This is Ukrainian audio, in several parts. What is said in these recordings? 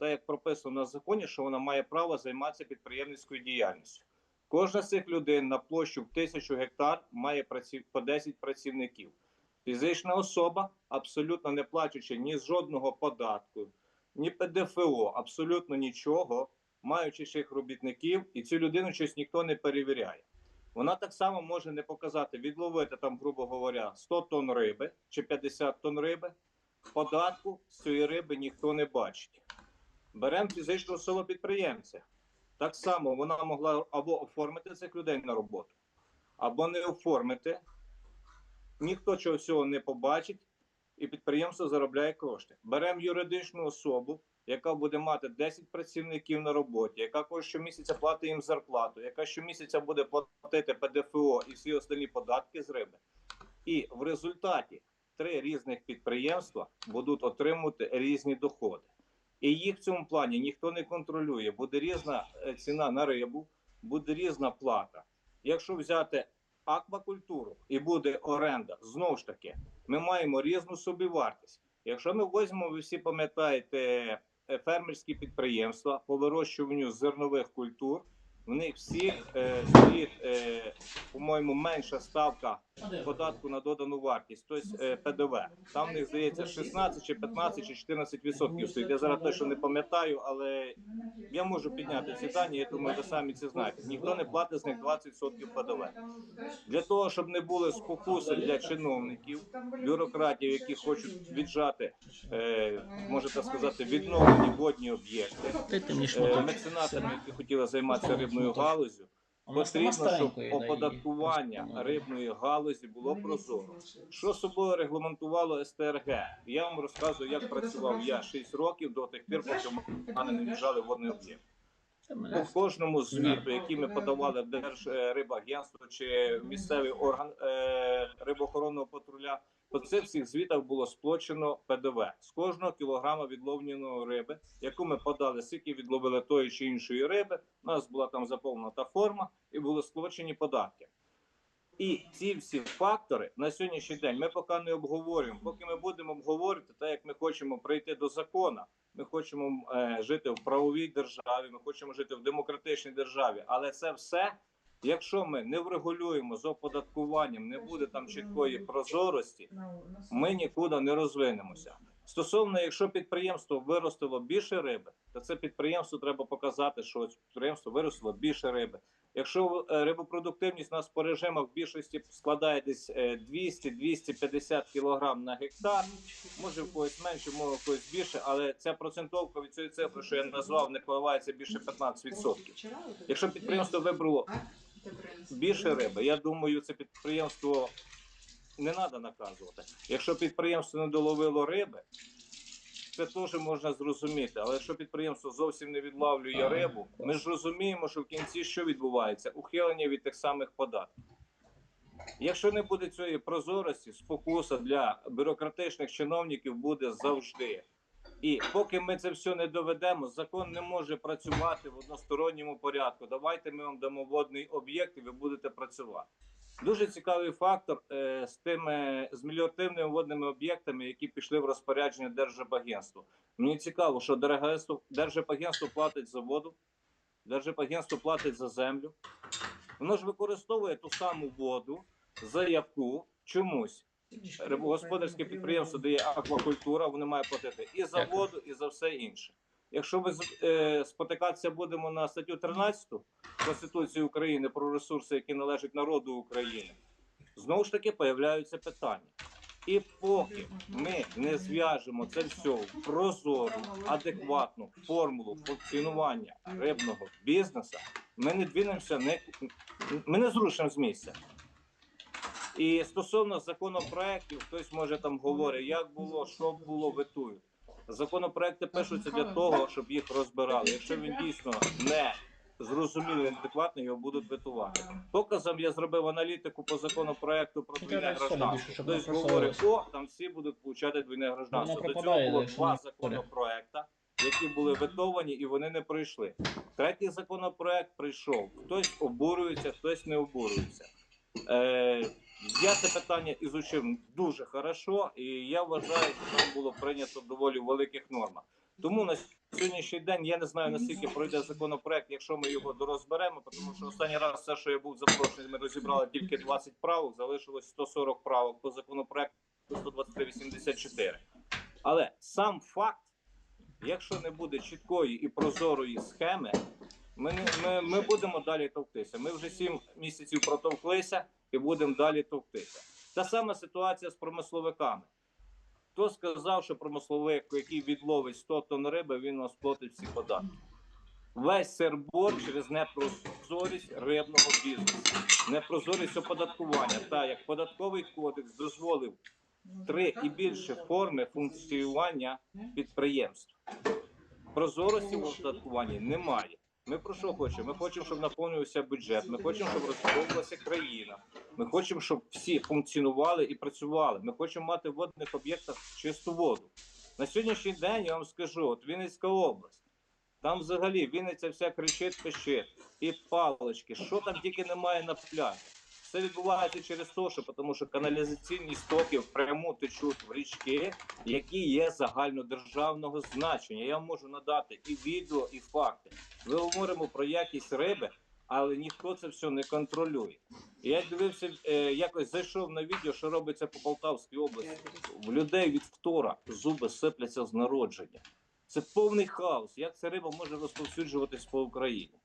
так як прописано на законі, що вона має право займатися підприємницькою діяльністю. Кожна з цих людей на площу в тисячу гектар має по 10 працівників. Фізична особа, абсолютно не платячи ні з жодного податку, ні ПДФО, абсолютно нічого, маючи їх робітників, і цю людину щось ніхто не перевіряє. Вона так само може не показати, відловити там, грубо говоря, 100 тонн риби чи 50 тонн риби. Податку з цієї риби ніхто не бачить. Беремо фізичну особу підприємця. Так само вона могла або оформити цих людей на роботу, або не оформити. Ніхто цього не побачить, і підприємство заробляє кошти. Беремо юридичну особу, яка буде мати 10 працівників на роботі, яка щомісяця платить їм зарплату, яка щомісяця буде платити ПДФО і всі остальні податки з риби. І в результаті три різних підприємства будуть отримувати різні доходи. І їх в цьому плані ніхто не контролює. Буде різна е, ціна на рибу, буде різна плата. Якщо взяти аквакультуру і буде оренда, знову ж таки, ми маємо різну собівартість. Якщо ми візьмемо, ви всі пам'ятаєте е, фермерські підприємства по вирощуванню зернових культур, в них всіх е, стоїть, е, по-моєму, менша ставка податку на додану вартість, тобто е, ПДВ. Там в них здається 16 чи 15 чи 14 відсотків стоїть. Я зараз точно не пам'ятаю, але я можу підняти ці дані. Я думаю, ви самі це знаєте. Ніхто не платить з них 20 відсотків ПДВ. Для того, щоб не були спокуси для чиновників, бюрократів, які хочуть віджати, е, можете сказати, відновлені водні об'єкти, е, меценатами, які хотіли займатися рибною галузю. Потрібно, щоб оподаткування рибної галузі було прозоро. Що собою регламентувало СТРГ? Я вам розказую, як працював я 6 років до тих пір, поки мене не в'їжджали водний об'єкт. По кожному звіту, який ми подавали в Держрибагентство чи в місцевий орган е, рибоохоронного патруля, по цих всіх звітах було сплочено ПДВ з кожного кілограма відловленої риби, яку ми подали, скільки відловили тої чи іншої риби. У нас була там заповнена та форма, і були сплочені податки. І ці всі фактори на сьогоднішній день ми поки не обговорюємо. Поки ми будемо обговорювати, так як ми хочемо прийти до закону, ми хочемо е, жити в правовій державі, ми хочемо жити в демократичній державі. Але це все, якщо ми не врегулюємо з оподаткуванням, не буде там чіткої прозорості, ми нікуди не розвинемося. Стосовно, якщо підприємство виростило більше риби, то це підприємство треба показати, що підприємство виростило більше риби. Якщо е, рибопродуктивність у нас по режимах в більшості складає десь е, 200-250 кг на гектар, може в когось менше, може в когось більше, але ця процентовка від цієї цифри, що я назвав, не коливається більше 15%. Якщо підприємство вибрало більше риби, я думаю, це підприємство не треба наказувати. Якщо підприємство не доловило риби, це теж можна зрозуміти. Але якщо підприємство зовсім не відлавлює рибу, ми ж розуміємо, що в кінці що відбувається? Ухилення від тих самих податків. Якщо не буде цієї прозорості, спокуса для бюрократичних чиновників буде завжди. І поки ми це все не доведемо, закон не може працювати в односторонньому порядку. Давайте ми вам дамо водний об'єкт, і ви будете працювати. Дуже цікавий фактор е, з тими з меліоративними водними об'єктами, які пішли в розпорядження Держрибагентства. Мені цікаво, що Держрибагентство платить за воду, Держрибагентство платить за землю. Воно ж використовує ту саму воду, за яку чомусь рибогосподарське підприємство дає аквакультура, вони мають платити і за Дякую. воду, і за все інше. Якщо ми з- е, спотикатися будемо на статтю 13 Конституції України про ресурси, які належать народу України, знову ж таки появляються питання. І поки ми не зв'яжемо це все в прозору, адекватну формулу функціонування рибного бізнесу, ми не двинемося, не, ми не зрушимо з місця. І стосовно законопроєктів, хтось може там говорить, як було, що було, ветують. Законопроекти пишуться для того, щоб їх розбирали. Якщо він дійсно не зрозумілий, неадекватний, його будуть ветувати. Показом я зробив аналітику по законопроекту про двійне гражданство. Хтось говорить, о, там всі будуть получати двійне гражданство. До цього було два не законопроекта, які були ветовані, і вони не пройшли. Третій законопроект прийшов. Хтось обурюється, хтось не обурюється. Е, я це питання ізучив дуже хорошо, і я вважаю, що там було прийнято доволі великих нормах. Тому на сьогоднішній день я не знаю наскільки пройде законопроект, якщо ми його дорозберемо, тому що останній раз все, що я був запрошений, ми розібрали тільки 20 правок, залишилось 140 правок по законопроекту 123.84. Але сам факт, якщо не буде чіткої і прозорої схеми, ми, ми, ми будемо далі товктися. Ми вже 7 місяців протовклися і будемо далі товктися. Та сама ситуація з промисловиками. Хто сказав, що промисловик, який відловить 100 тонн риби, він нас платить всі податки? Весь сербор через непрозорість рибного бізнесу, непрозорість оподаткування. Та як податковий кодекс дозволив три і більше форми функціонування підприємств. Прозорості в оподаткуванні немає. Ми про що хочемо? Ми хочемо, щоб наповнювався бюджет. Ми хочемо, щоб розбудовувалася країна. Ми хочемо, щоб всі функціонували і працювали. Ми хочемо мати в водних об'єктах чисту воду. На сьогоднішній день я вам скажу: от Вінницька область, там взагалі Вінниця вся кричить, пищить, і палочки, що там тільки немає на пляжі. Все відбувається через те, тому що каналізаційні стоки впряму течуть в річки, які є загальнодержавного значення. Я вам можу надати і відео, і факти. Ми говоримо про якість риби, але ніхто це все не контролює. Я дивився, е, якось зайшов на відео, що робиться по Полтавській області. В людей від втора зуби сипляться з народження. Це повний хаос. Як ця риба може розповсюджуватись по Україні?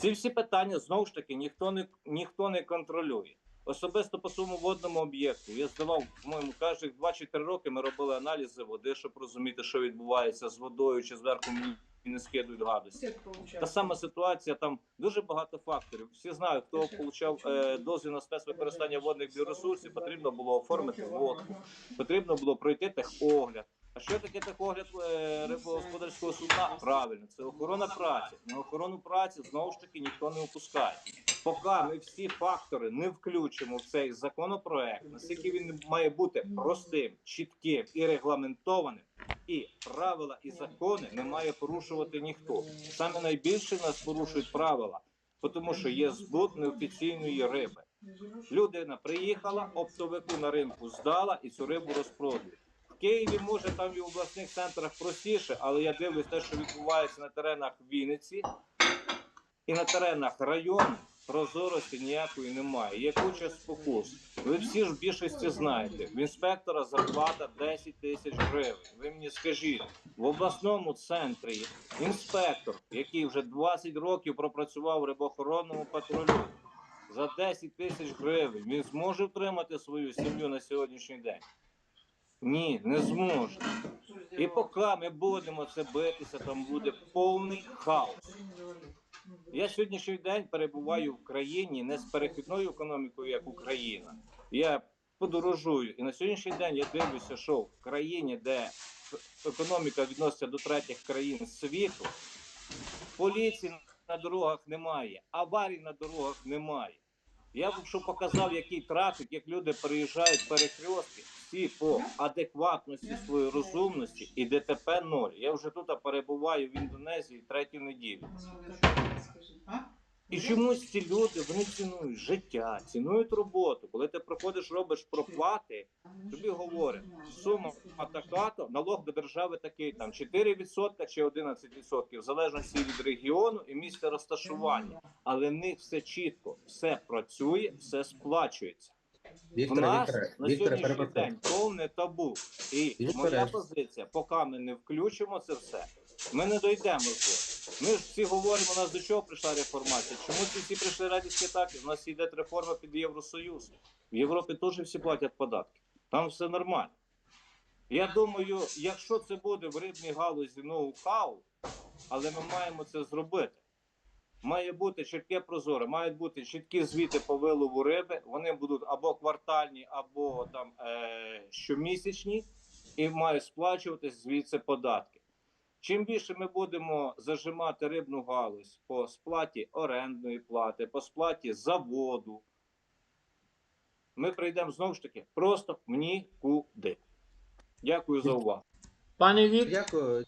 Ці всі питання знову ж таки ніхто не ніхто не контролює. Особисто по своєму водному об'єкту я здавав, по-моєму, кожних 2-4 роки ми робили аналізи води, щоб розуміти, що відбувається з водою, чи зверху мені не скидують гадості. Та сама ситуація там дуже багато факторів. Всі знають, хто отримав е, дозвіл на спецвикористання водних біоресурсів, потрібно було оформити водку, потрібно було пройти техогляд. А що таке техогляд е, рибогосподарського судна? Правильно, це охорона праці. На охорону праці знову ж таки ніхто не опускає. Поки ми всі фактори не включимо в цей законопроект, наскільки він має бути простим, чітким і регламентованим, і правила і закони не має порушувати ніхто. Саме найбільше нас порушують правила, тому що є збут неофіційної риби. Людина приїхала, оптовику на ринку здала і цю рибу розпродує. Києві може там і в обласних центрах простіше, але я дивлюсь те, що відбувається на теренах Вінниці і на теренах району. Прозорості ніякої немає. Є куча спокус. Ви всі ж в більшості знаєте. В інспектора зарплата 10 тисяч гривень. Ви мені скажіть, в обласному центрі інспектор, який вже 20 років пропрацював в рибоохоронному патрулю, за 10 тисяч гривень він зможе втримати свою сім'ю на сьогоднішній день? Ні, не зможе. І поки ми будемо це битися, там буде повний хаос. Я сьогоднішній день перебуваю в країні не з перехідною економікою, як Україна. Я подорожую, і на сьогоднішній день я дивлюся, що в країні, де економіка відноситься до третіх країн світу, поліції на дорогах немає, аварій на дорогах немає. Я б що показав, який трафік, як люди переїжджають перехрестки, всі по адекватності своєї розумності і ДТП ноль. Я вже тут перебуваю в Індонезії третю неділю. І чомусь ці люди вони цінують життя, цінують роботу. Коли ти приходиш, робиш проплати, тобі говорять, сума така-то, налог до держави такий, там 4% чи 11%, в залежності від регіону і місця розташування. Але в них все чітко, все працює, все сплачується. В нас Вікторе, на сьогоднішній перепрошую. день повне табу. І Вікторе. моя позиція, поки ми не включимо це все, ми не дійдемо до. Ми ж всі говоримо, у нас до чого прийшла реформація. Чому ці всі прийшли радісні так? У нас йде реформа під Євросоюз. В Європі теж всі платять податки. Там все нормально. Я думаю, якщо це буде в рибній галузі ноу-хау, але ми маємо це зробити. Має бути чітке прозоре, мають бути чіткі звіти по вилову риби. Вони будуть або квартальні, або там е- щомісячні, і мають сплачуватись звідси податки. Чим більше ми будемо зажимати рибну галузь по сплаті орендної плати, по сплаті заводу, ми прийдемо знову ж таки просто в нікуди. Дякую за увагу. Пане Вік, Дякую.